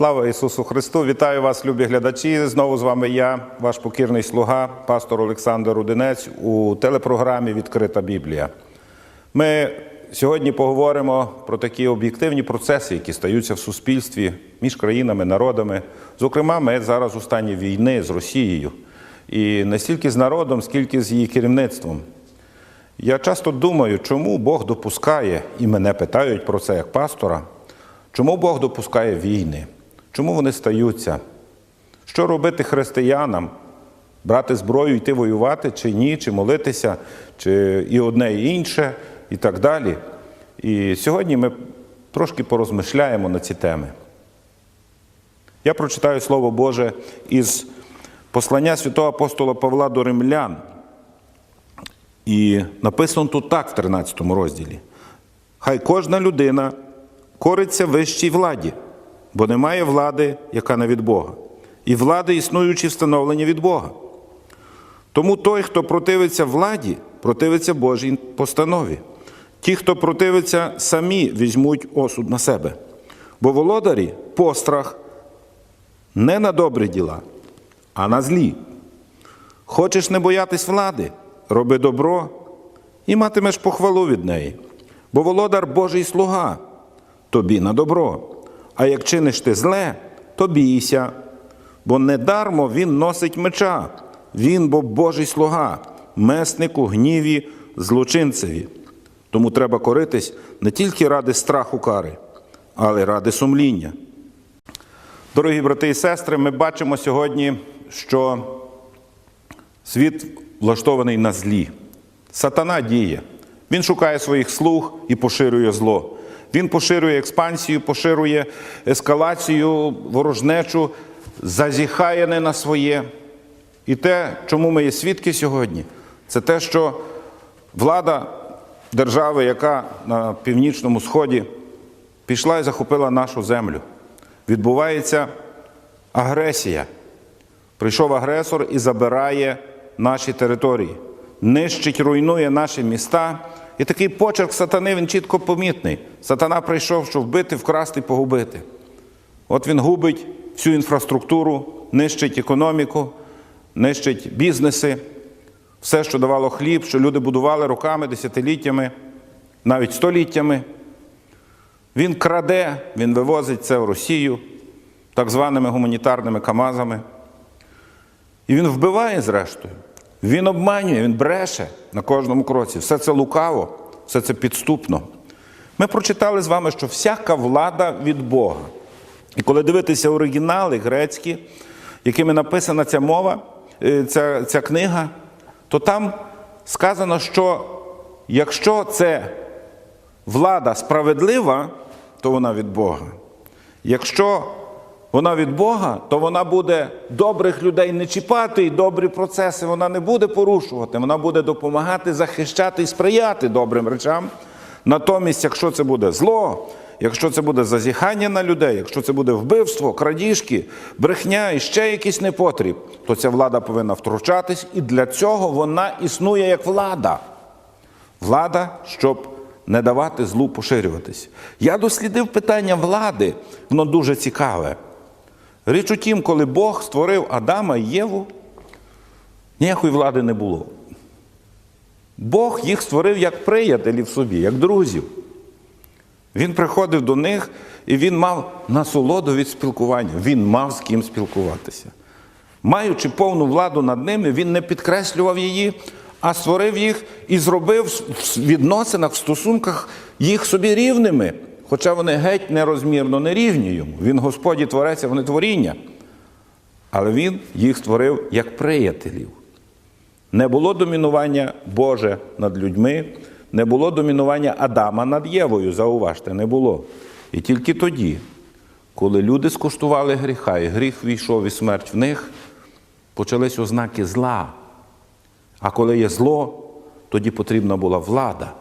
Слава Ісусу Христу! Вітаю вас, любі глядачі. Знову з вами я, ваш покірний слуга, пастор Олександр Рудинець у телепрограмі Відкрита Біблія. Ми сьогодні поговоримо про такі об'єктивні процеси, які стаються в суспільстві між країнами, народами. Зокрема, ми зараз у стані війни з Росією. І не стільки з народом, скільки з її керівництвом. Я часто думаю, чому Бог допускає, і мене питають про це як пастора, чому Бог допускає війни, чому вони стаються? Що робити християнам? Брати зброю, йти воювати чи ні, чи молитися, чи і одне, і інше, і так далі. І сьогодні ми трошки порозмишляємо на ці теми. Я прочитаю Слово Боже із послання святого апостола Павла до римлян. І написано тут так в 13 розділі. Хай кожна людина кориться вищій владі, бо немає влади, яка не від Бога, і влади, існуючі, встановлені від Бога. Тому той, хто противиться владі, противиться Божій постанові. Ті, хто противиться, самі візьмуть осуд на себе. Бо володарі пострах не на добрі діла, а на злі. Хочеш не боятись влади, роби добро і матимеш похвалу від неї. Бо володар Божий слуга, тобі на добро. А як чиниш ти зле, то бійся, бо недармо він носить меча, він бо Божий слуга, меснику, гніві, злочинцеві. Тому треба коритись не тільки ради страху кари, але й ради сумління. Дорогі брати і сестри, ми бачимо сьогодні, що світ влаштований на злі. Сатана діє. Він шукає своїх слуг і поширює зло. Він поширює експансію, поширює ескалацію, ворожнечу, зазіхає не на своє. І те, чому ми є свідки сьогодні, це те, що влада держави, яка на північному сході пішла і захопила нашу землю. Відбувається агресія. Прийшов агресор і забирає наші території, нищить, руйнує наші міста. І такий почерк сатани він чітко помітний. Сатана прийшов, щоб вбити, вкрасти, погубити. От він губить всю інфраструктуру, нищить економіку, нищить бізнеси, все, що давало хліб, що люди будували роками, десятиліттями, навіть століттями. Він краде, він вивозить це в Росію так званими гуманітарними камазами. І він вбиває, зрештою. Він обманює, він бреше на кожному кроці. Все це лукаво, все це підступно. Ми прочитали з вами, що всяка влада від Бога. І коли дивитися оригінали грецькі, якими написана ця мова, е, ця, ця книга, то там сказано, що якщо це влада справедлива, то вона від Бога. Якщо вона від Бога, то вона буде добрих людей не чіпати і добрі процеси вона не буде порушувати, вона буде допомагати захищати і сприяти добрим речам. Натомість, якщо це буде зло, якщо це буде зазіхання на людей, якщо це буде вбивство, крадіжки, брехня і ще якийсь непотріб, то ця влада повинна втручатись, і для цього вона існує як влада. Влада, щоб не давати злу поширюватись. Я дослідив питання влади, воно дуже цікаве. Річ у тім, коли Бог створив Адама і Єву, ніякої влади не було. Бог їх створив як приятелів собі, як друзів. Він приходив до них і він мав насолоду від спілкування, він мав з ким спілкуватися. Маючи повну владу над ними, він не підкреслював її, а створив їх і зробив в відносинах, в стосунках їх собі рівними. Хоча вони геть нерозмірно не рівні йому. Він Господь і творець, вони творіння. Але він їх створив як приятелів. Не було домінування Боже над людьми, не було домінування Адама над Євою, зауважте, не було. І тільки тоді, коли люди скуштували гріха, і гріх війшов і смерть в них, почались ознаки зла. А коли є зло, тоді потрібна була влада.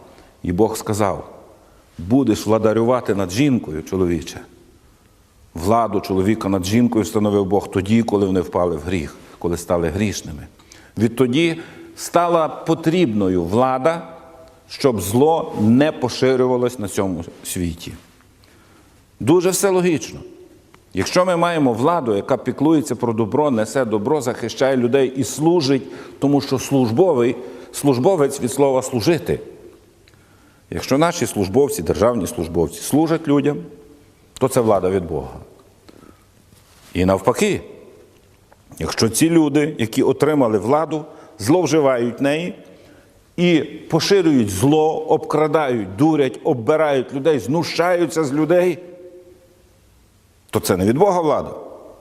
І Бог сказав: будеш владарювати над жінкою, чоловіче. Владу чоловіка над жінкою встановив Бог тоді, коли вони впали в гріх, коли стали грішними. Відтоді стала потрібною влада, щоб зло не поширювалось на цьому світі. Дуже все логічно. Якщо ми маємо владу, яка піклується про добро, несе добро, захищає людей і служить, тому що службовий, службовець від слова служити. Якщо наші службовці, державні службовці служать людям, то це влада від Бога. І навпаки, якщо ці люди, які отримали владу, зловживають неї і поширюють зло, обкрадають, дурять, оббирають людей, знущаються з людей, то це не від Бога влада.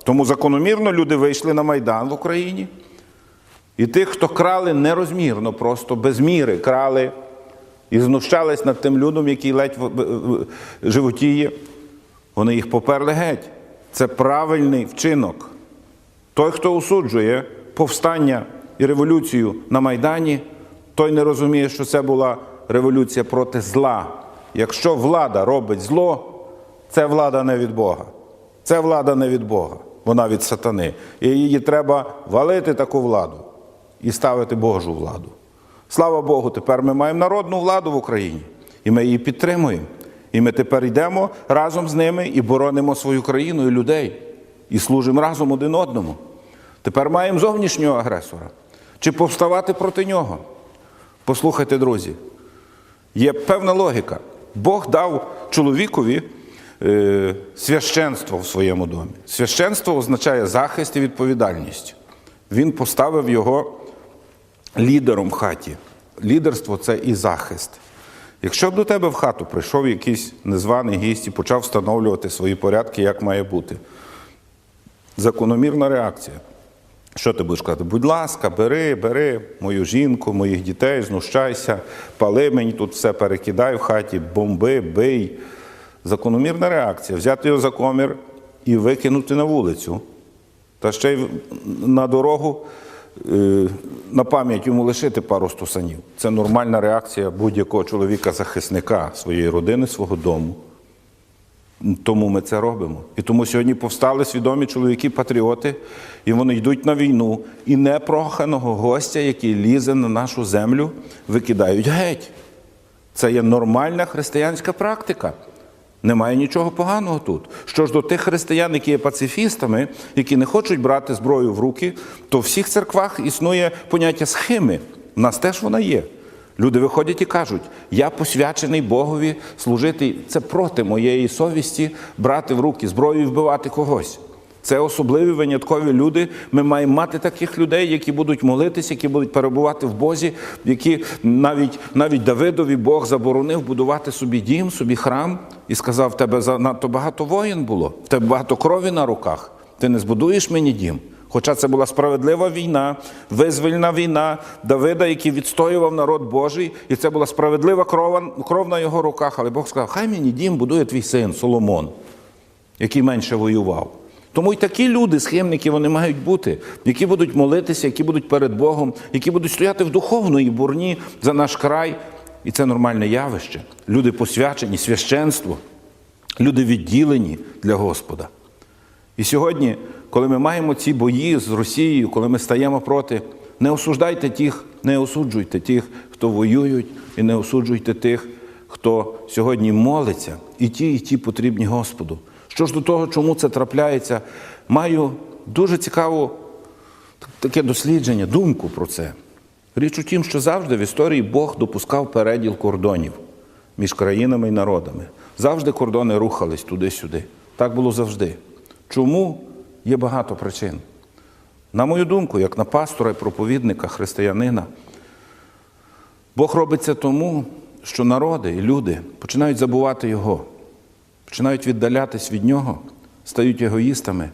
Тому закономірно люди вийшли на Майдан в Україні. І тих, хто крали нерозмірно, просто без міри крали і знущались над тим людом, який ледь животіє, вони їх поперли геть. Це правильний вчинок. Той, хто осуджує повстання і революцію на Майдані, той не розуміє, що це була революція проти зла. Якщо влада робить зло, це влада не від Бога. Це влада не від Бога, вона від сатани. І її треба валити таку владу і ставити Божу владу. Слава Богу, тепер ми маємо народну владу в Україні, і ми її підтримуємо. І ми тепер йдемо разом з ними і боронимо свою країну і людей, і служимо разом один одному. Тепер маємо зовнішнього агресора. Чи повставати проти нього? Послухайте, друзі, є певна логіка. Бог дав чоловікові е, священство в своєму домі. Священство означає захист і відповідальність. Він поставив його лідером в хаті. Лідерство це і захист. Якщо б до тебе в хату прийшов якийсь незваний гість і почав встановлювати свої порядки, як має бути, закономірна реакція. Що ти будеш казати? Будь ласка, бери, бери мою жінку, моїх дітей, знущайся, пали мені тут все перекидай в хаті, бомби, бий. Закономірна реакція взяти його за комір і викинути на вулицю. Та ще й на дорогу на пам'ять йому лишити пару стусанів. Це нормальна реакція будь-якого чоловіка-захисника своєї родини, свого дому. Тому ми це робимо. І тому сьогодні повстали свідомі чоловіки-патріоти, і вони йдуть на війну, і непроханого гостя, який лізе на нашу землю, викидають геть. Це є нормальна християнська практика. Немає нічого поганого тут. Що ж до тих християн, які є пацифістами, які не хочуть брати зброю в руки, то в всіх церквах існує поняття схеми. У нас теж вона є. Люди виходять і кажуть: я посвячений Богові служити. Це проти моєї совісті брати в руки зброю і вбивати когось. Це особливі виняткові люди. Ми маємо мати таких людей, які будуть молитися, які будуть перебувати в Бозі, які навіть навіть Давидові Бог заборонив будувати собі дім, собі храм і сказав: тебе занадто багато воїн було, в тебе багато крові на руках. Ти не збудуєш мені дім. Хоча це була справедлива війна, визвольна війна Давида, який відстоював народ Божий, і це була справедлива кров, кров на його руках. Але Бог сказав: хай мені дім будує твій син Соломон, який менше воював. Тому й такі люди, схемники, вони мають бути, які будуть молитися, які будуть перед Богом, які будуть стояти в духовної бурні за наш край. І це нормальне явище. Люди посвячені, священство, люди відділені для Господа. І сьогодні, коли ми маємо ці бої з Росією, коли ми стаємо проти, не осуждайте тих, не осуджуйте тих, хто воюють, і не осуджуйте тих, хто сьогодні молиться, і ті, і ті потрібні Господу. Що ж до того, чому це трапляється, маю дуже цікаву таке дослідження, думку про це. Річ у тім, що завжди в історії Бог допускав переділ кордонів між країнами і народами. Завжди кордони рухались туди-сюди. Так було завжди. Чому? Є багато причин. На мою думку, як на пастора і проповідника, християнина, Бог робить це тому, що народи і люди починають забувати Його, починають віддалятись від Нього, стають егоїстами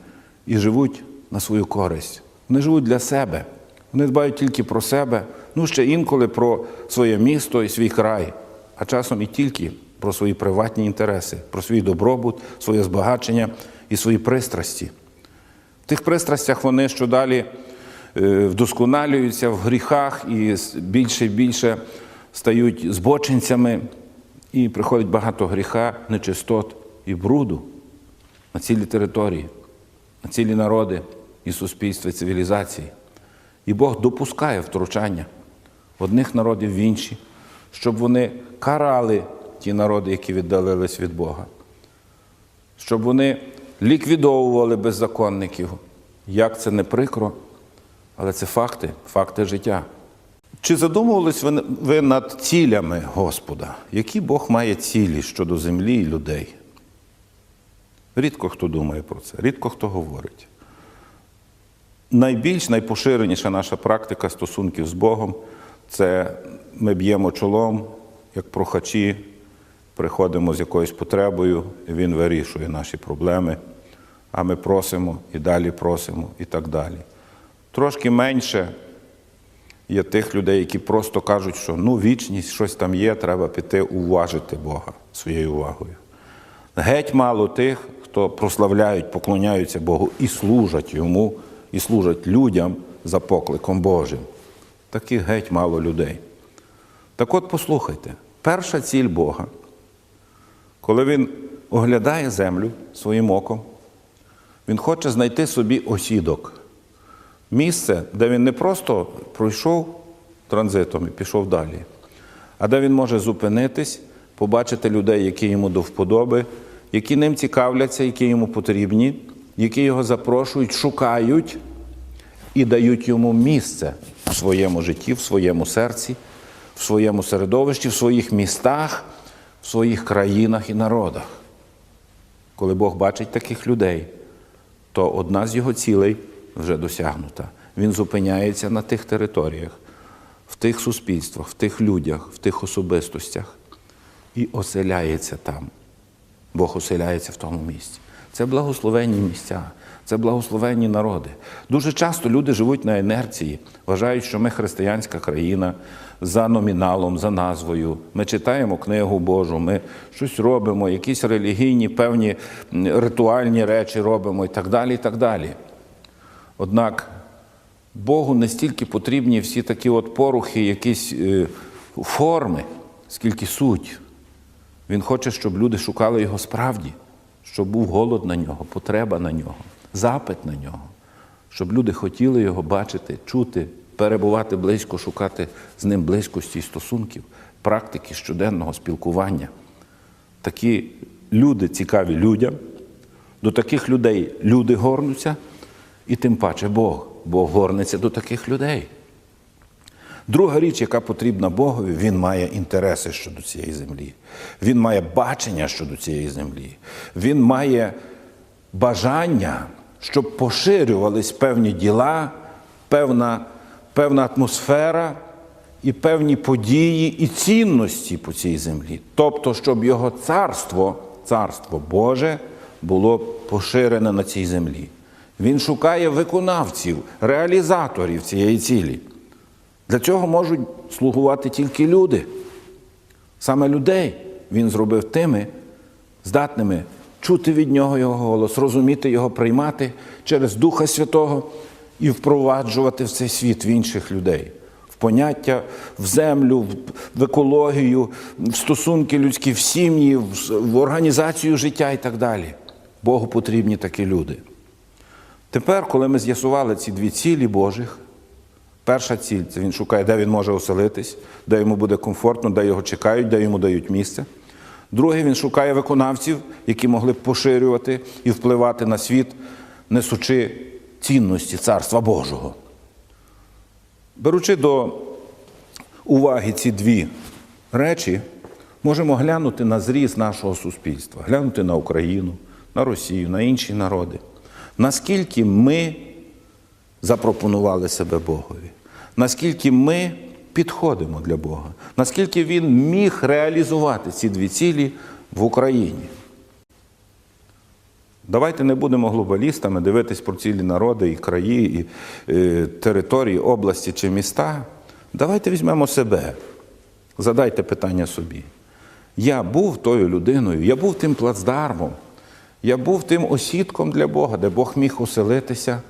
і живуть на свою користь. Вони живуть для себе. Вони дбають тільки про себе, ну ще інколи про своє місто і свій край, а часом і тільки про свої приватні інтереси, про свій добробут, своє збагачення і свої пристрасті. В тих пристрастях вони що далі е, вдосконалюються в гріхах і більше і більше стають збочинцями, і приходить багато гріха, нечистот і бруду на цілі території, на цілі народи і суспільства, і цивілізації. І Бог допускає втручання одних народів в інші, щоб вони карали ті народи, які віддалились від Бога, щоб вони ліквідовували беззаконників. Як це не прикро, але це факти, факти життя. Чи задумувались ви, над цілями Господа? Які Бог має цілі щодо землі і людей? Рідко хто думає про це, рідко хто говорить. Найбільш найпоширеніша наша практика стосунків з Богом це ми б'ємо чолом, як прохачі, приходимо з якоюсь потребою, і Він вирішує наші проблеми, а ми просимо і далі просимо, і так далі. Трошки менше є тих людей, які просто кажуть, що ну, вічність, щось там є, треба піти уважити Бога своєю увагою. Геть мало тих, хто прославляють, поклоняються Богу і служать йому, і служать людям за покликом Божим. Таких геть мало людей. Так от послухайте, перша ціль Бога, коли Він оглядає землю своїм оком, Він хоче знайти собі осідок. Місце, де він не просто пройшов транзитом і пішов далі, а де він може зупинитись, побачити людей, які йому до вподоби, які ним цікавляться, які йому потрібні, які його запрошують, шукають і дають йому місце в своєму житті, в своєму серці, в своєму середовищі, в своїх містах, в своїх країнах і народах. Коли Бог бачить таких людей, то одна з його цілей вже досягнута. Він зупиняється на тих територіях, в тих суспільствах, в тих людях, в тих особистостях і оселяється там. Бог оселяється в тому місці. Це благословенні місця, це благословенні народи. Дуже часто люди живуть на інерції, вважають, що ми християнська країна за номіналом, за назвою. Ми читаємо книгу Божу, ми щось робимо, якісь релігійні, певні ритуальні речі робимо і так далі. і так далі. Однак Богу не стільки потрібні всі такі от порухи, якісь е, форми, скільки суть. Він хоче, щоб люди шукали його справді, щоб був голод на нього, потреба на нього, запит на нього, щоб люди хотіли його бачити, чути, перебувати близько, шукати з ним близькості і стосунків, практики щоденного спілкування. Такі люди цікаві людям, до таких людей люди горнуться, і тим паче Бог. Бог горниться до таких людей. Друга річ, яка потрібна Богові, він має інтереси щодо цієї землі. Він має бачення щодо цієї землі. Він має бажання, щоб поширювались певні діла, певна, певна атмосфера і певні події і цінності по цій землі. Тобто, щоб його царство, царство Боже, було поширене на цій землі. Він шукає виконавців, реалізаторів цієї цілі. Для цього можуть слугувати тільки люди. Саме людей він зробив тими, здатними чути від нього його голос, розуміти його, приймати через Духа Святого і впроваджувати в цей світ в інших людей, в поняття, в землю, в екологію, в стосунки людські, в сім'ї, в організацію життя і так далі. Богу потрібні такі люди. Тепер, коли ми з'ясували ці дві цілі Божих, перша ціль це він шукає, де він може оселитись, де йому буде комфортно, де його чекають, де йому дають місце. Друге, він шукає виконавців, які могли б поширювати і впливати на світ, несучи цінності Царства Божого. Беручи до уваги ці дві речі, можемо глянути на зріз нашого суспільства, глянути на Україну, на Росію, на інші народи. Наскільки ми запропонували себе Богові, наскільки ми підходимо для Бога, наскільки Він міг реалізувати ці дві цілі в Україні. Давайте не будемо глобалістами дивитись про цілі народи і краї, і е, території, області чи міста. Давайте візьмемо себе. Задайте питання собі. Я був тою людиною, я був тим плацдармом, я був тим осідком для Бога, де Бог міг оселитися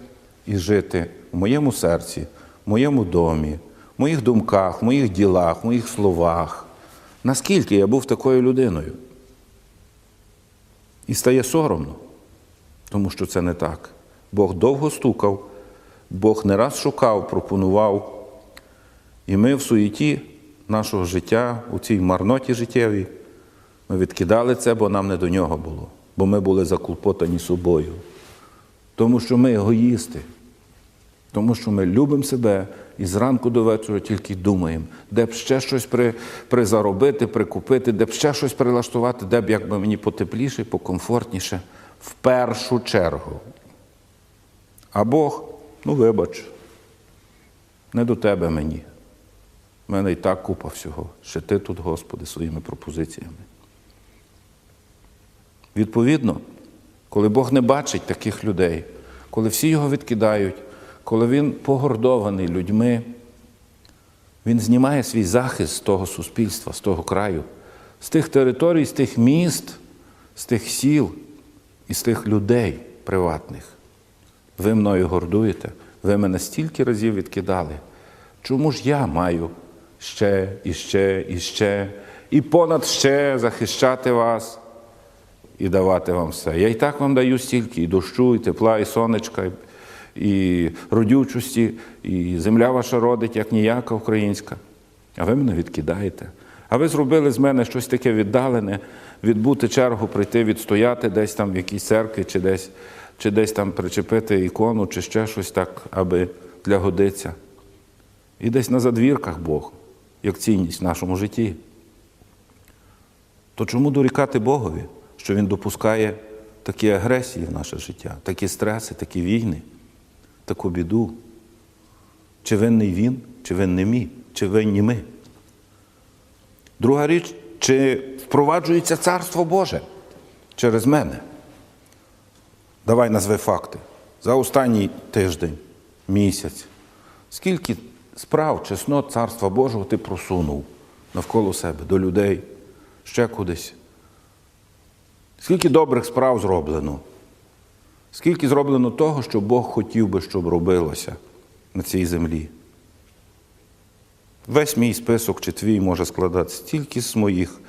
і жити в моєму серці, в моєму домі, в моїх думках, в моїх ділах, в моїх словах. Наскільки я був такою людиною? І стає соромно, тому що це не так. Бог довго стукав, Бог не раз шукав, пропонував. І ми в суєті нашого життя, у цій марноті життєвій, ми відкидали це, бо нам не до нього було. бо ми були заклопотані собою. Тому що ми егоїсти, тому що ми любимо себе і зранку до вечора тільки думаємо, де б ще щось при, призаробити, прикупити, де б ще щось прилаштувати, де б як би мені потепліше, покомфортніше. В першу чергу. А Бог, ну вибач, не до тебе мені. У мене і так купа всього. Ще ти тут, Господи, своїми пропозиціями. Відповідно, коли Бог не бачить таких людей, коли всі його відкидають, коли він погордований людьми, він знімає свій захист з того суспільства, з того краю, з тих територій, з тих міст, з тих сіл і з тих людей приватних. Ви мною гордуєте, ви мене стільки разів відкидали. Чому ж я маю ще і ще і ще, і понад ще захищати вас і давати вам все? Я і так вам даю стільки і дощу, і тепла, і сонечка, і родючості, і земля ваша родить, як ніяка українська. А ви мене відкидаєте. А ви зробили з мене щось таке віддалене, відбути чергу, прийти, відстояти десь там в якійсь церкві, чи десь, чи десь там причепити ікону, чи ще щось так, аби для годиться. І десь на задвірках Бог, як цінність в нашому житті. То чому дорікати Богові, що Він допускає такі агресії в наше життя, такі стреси, такі війни, таку біду? Чи винний він, чи винний мій, чи винні ми? Друга річ, чи впроваджується Царство Боже через мене? Давай назви факти. За останній тиждень, місяць, скільки справ, чеснот Царства Божого ти просунув навколо себе, до людей, ще кудись? Скільки добрих справ зроблено? Скільки зроблено того, що Бог хотів би, щоб робилося на цій землі? Весь мій список чи твій може складатися тільки з моїх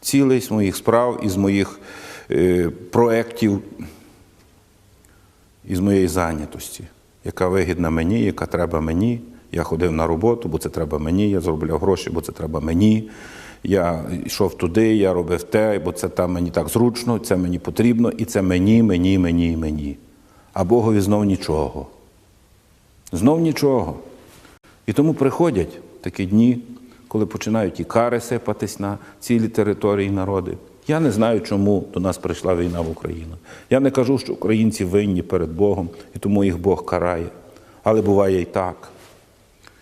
цілей, з моїх справ, із моїх е, проєктів, із моєї зайнятості, яка вигідна мені, яка треба мені. Я ходив на роботу, бо це треба мені, я заробляв гроші, бо це треба мені. Я йшов туди, я робив те, бо це там мені так зручно, це мені потрібно, і це мені, мені, мені, мені. А Богові знов нічого. Знов нічого. І тому приходять такі дні, коли починають і кари сипатись на цілі території народи. Я не знаю, чому до нас прийшла війна в Україну. Я не кажу, що українці винні перед Богом, і тому їх Бог карає. Але буває і так.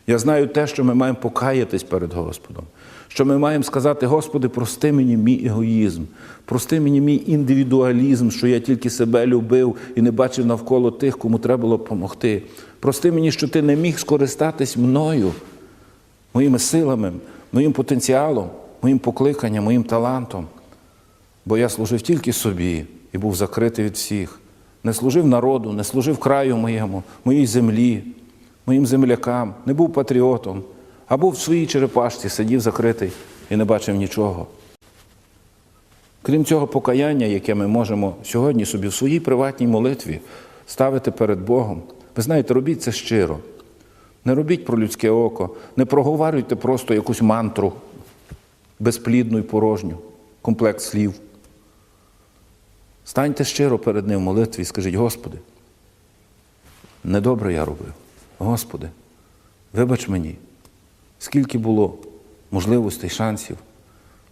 Я знаю те, що ми маємо покаятись перед Господом, що ми маємо сказати, Господи, прости мені мій егоїзм, прости мені мій індивідуалізм, що я тільки себе любив і не бачив навколо тих, кому треба було допомогти. Прости мені, що ти не міг скористатись мною, моїми силами, моїм потенціалом, моїм покликанням, моїм талантом. Бо я служив тільки собі і був закритий від всіх. Не служив народу, не служив краю моєму, моїй землі, моїм землякам, не був патріотом, а був в своїй черепашці, сидів закритий і не бачив нічого. Крім цього покаяння, яке ми можемо сьогодні собі в своїй приватній молитві ставити перед Богом, ви знаєте, робіть це щиро. Не робіть про людське око, не проговорюйте просто якусь мантру безплідну і порожню, комплект слів. Станьте щиро перед Ним в молитві і скажіть, Господи, недобре я робив. Господи, вибач мені, скільки було можливостей, шансів,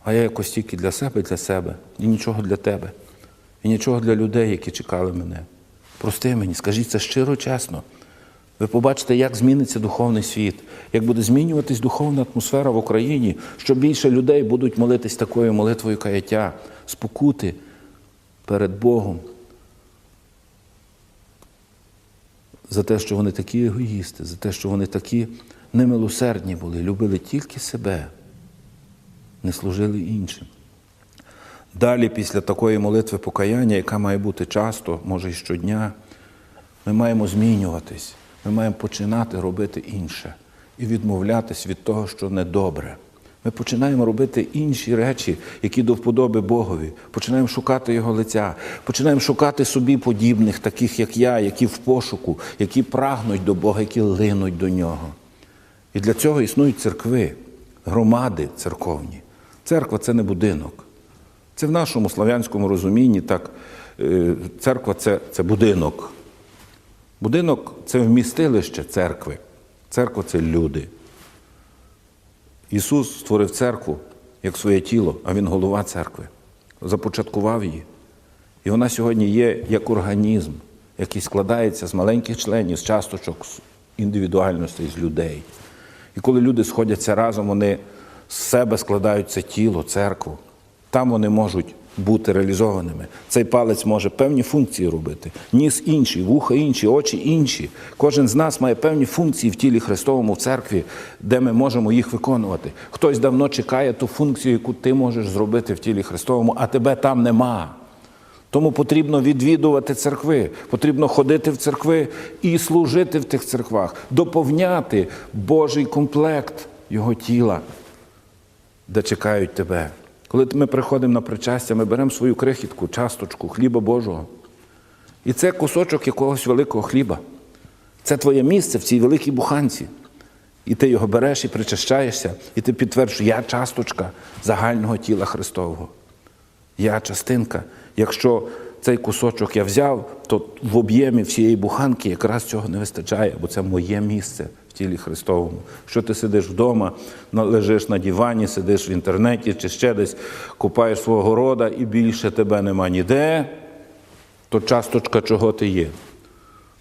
а я якось тільки для себе, для себе, і нічого для тебе, і нічого для людей, які чекали мене. Прости мені, скажіть це щиро, чесно. Ви побачите, як зміниться духовний світ, як буде змінюватись духовна атмосфера в Україні, що більше людей будуть молитись такою молитвою каяття, спокути перед Богом. За те, що вони такі егоїсти, за те, що вони такі немилосердні були, любили тільки себе, не служили іншим. Далі, після такої молитви покаяння, яка має бути часто, може і щодня, ми маємо змінюватись, ми маємо починати робити інше і відмовлятись від того, що недобре. Ми починаємо робити інші речі, які до вподоби Богові. Починаємо шукати Його лиця, починаємо шукати собі подібних, таких як я, які в пошуку, які прагнуть до Бога, які линуть до нього. І для цього існують церкви, громади церковні. Церква це не будинок. Це в нашому славянському розумінні так е, церква це, це будинок. Будинок це вмістилище церкви. Церква це люди. Ісус створив церкву як своє тіло, а Він голова церкви. Започаткував її. І вона сьогодні є як організм, який складається з маленьких членів, з часточок, з індивідуальностей, з людей. І коли люди сходяться разом, вони з себе складають це тіло, церкву. Там вони можуть бути реалізованими. Цей палець може певні функції робити. Ніс інший, вуха інші, очі інші. Кожен з нас має певні функції в тілі Христовому в церкві, де ми можемо їх виконувати. Хтось давно чекає ту функцію, яку ти можеш зробити в тілі Христовому, а тебе там нема. Тому потрібно відвідувати церкви, потрібно ходити в церкви і служити в тих церквах, доповняти Божий комплект Його тіла, де чекають тебе. Коли ми приходимо на причастя, ми беремо свою крихітку, часточку хліба Божого. І це кусочок якогось великого хліба. Це твоє місце в цій великій буханці. І ти його береш і причащаєшся, і ти підтверджуєш, я часточка загального тіла Христового. Я частинка. Якщо цей кусочок я взяв, то в об'ємі всієї буханки якраз цього не вистачає, бо це моє місце в тілі Христовому. Якщо ти сидиш вдома, лежиш на дивані, сидиш в інтернеті чи ще десь, купаєш свого города і більше тебе нема ніде, то часточка чого ти є.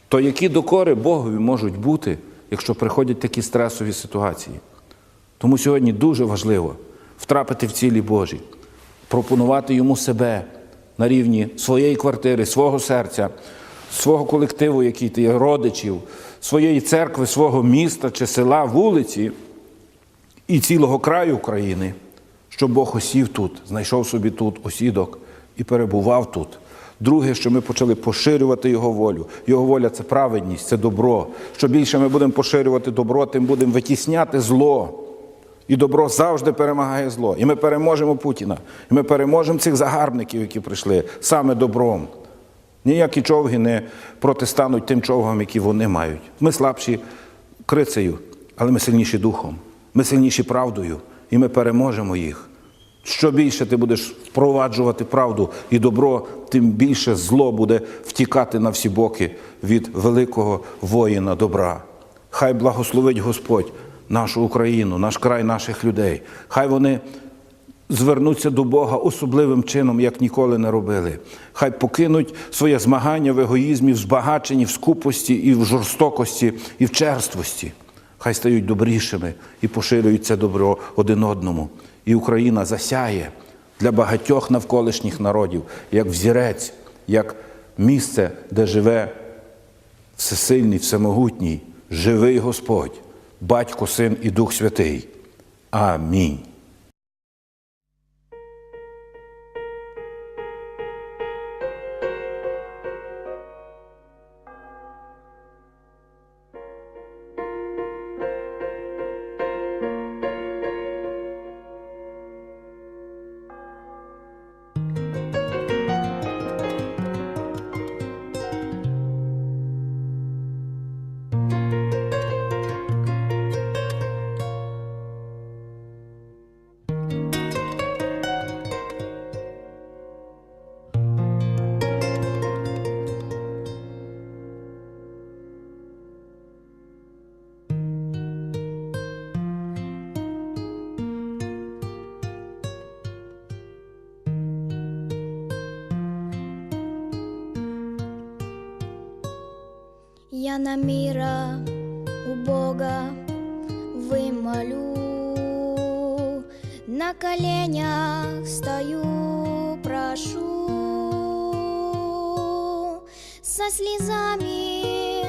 То які докори Богові можуть бути, якщо приходять такі стресові ситуації? Тому сьогодні дуже важливо втрапити в цілі Божі, пропонувати йому себе на рівні своєї квартири, свого серця, свого колективу, який ти є, родичів, своєї церкви, свого міста чи села, вулиці і цілого краю України, щоб Бог осів тут, знайшов собі тут осідок і перебував тут. Друге, що ми почали поширювати Його волю. Його воля це праведність, це добро. Що більше ми будемо поширювати добро, тим будемо витісняти зло. І добро завжди перемагає зло. І ми переможемо Путіна. І ми переможемо цих загарбників, які прийшли саме добром. Ніякі човги не протистануть тим човгам, які вони мають. Ми слабші крицею, але ми сильніші духом, ми сильніші правдою, і ми переможемо їх. Що більше ти будеш впроваджувати правду і добро, тим більше зло буде втікати на всі боки від великого воїна добра. Хай благословить Господь нашу Україну, наш край наших людей. Хай вони звернуться до Бога особливим чином, як ніколи не робили. Хай покинуть своє змагання в егоїзмі, в збагаченні, в скупості і в жорстокості, і в черствості. Хай стають добрішими і поширюють це добро один одному. І Україна засяє для багатьох навколишніх народів, як взірець, як місце, де живе всесильний, всемогутній, живий Господь, Батько, Син і Дух Святий. Амінь. На мира у Бога вымолю, на коленях стою, прошу, со слезами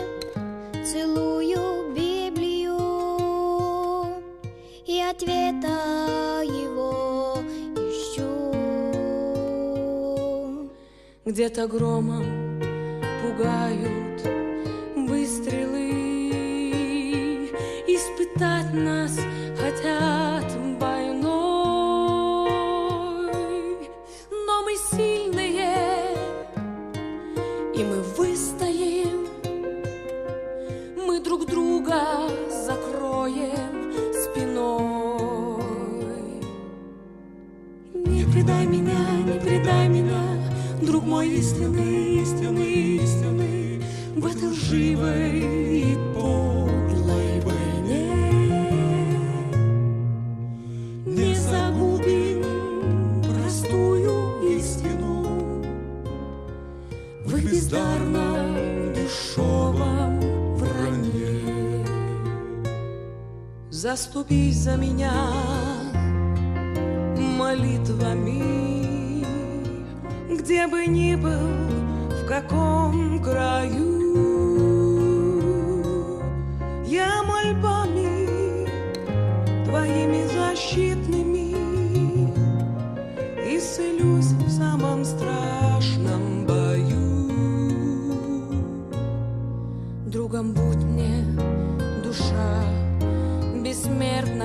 целую Библию и ответа его ищу. Где-то громом нас хотят войной, но мы сильные, и мы выстоим, мы друг друга закроем спиной. Не предай меня, не предай меня, друг мой истинный, истинный, истинный, в этой живой Заступись за меня молитвами, где бы ни был, в каком краю. smertno